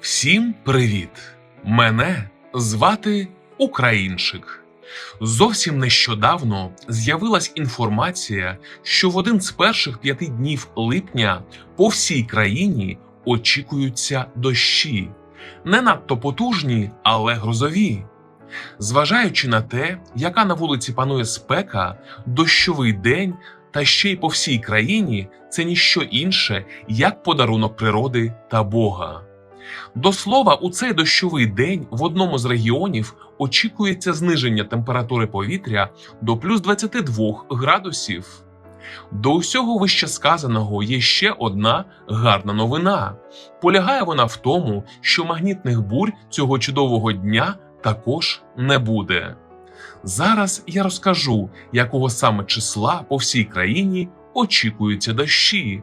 Всім привіт! Мене звати Українчик. Зовсім нещодавно з'явилась інформація, що в один з перших п'яти днів липня по всій країні очікуються дощі. Не надто потужні, але грозові. Зважаючи на те, яка на вулиці панує спека, дощовий день та ще й по всій країні це ніщо інше, як подарунок природи та Бога. До слова, у цей дощовий день в одному з регіонів очікується зниження температури повітря до плюс 22 градусів. До усього вище сказаного є ще одна гарна новина. Полягає вона в тому, що магнітних бурь цього чудового дня також не буде. Зараз я розкажу, якого саме числа по всій країні очікуються дощі.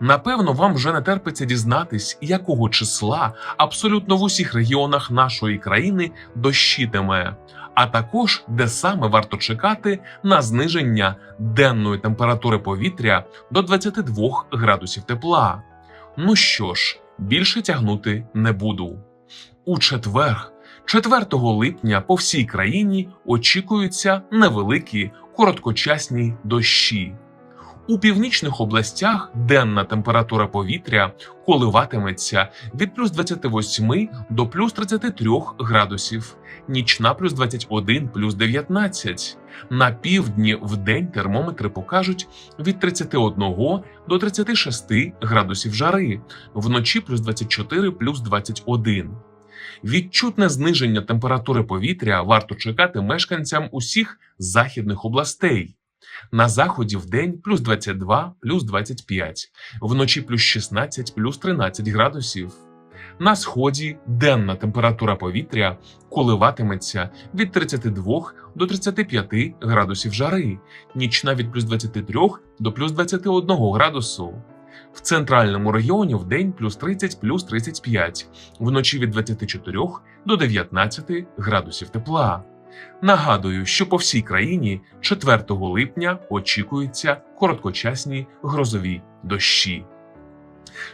Напевно, вам вже не терпиться дізнатись, якого числа абсолютно в усіх регіонах нашої країни дощитиме, а також де саме варто чекати на зниження денної температури повітря до 22 градусів тепла. Ну що ж, більше тягнути не буду. У четвер, 4 липня, по всій країні очікуються невеликі короткочасні дощі. У північних областях денна температура повітря коливатиметься від плюс 28 до плюс 33 градусів, нічна плюс 21 плюс 19. На півдні в день термометри покажуть від 31 до 36 градусів жари, вночі плюс 24 плюс 21. Відчутне зниження температури повітря варто чекати мешканцям усіх західних областей. На заході в день плюс 22, плюс 25, вночі плюс 16, плюс 13 градусів. На сході денна температура повітря коливатиметься від 32 до 35 градусів жари, нічна від плюс 23 до плюс 21 градусу. В центральному регіоні в день плюс 30 плюс 35, вночі від 24 до 19 градусів тепла. Нагадую, що по всій країні 4 липня очікуються короткочасні грозові дощі.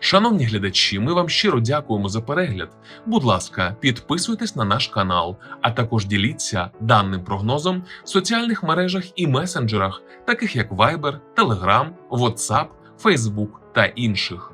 Шановні глядачі, ми вам щиро дякуємо за перегляд. Будь ласка, підписуйтесь на наш канал, а також діліться даним прогнозом в соціальних мережах і месенджерах, таких як Viber, Telegram, WhatsApp, Facebook та інших.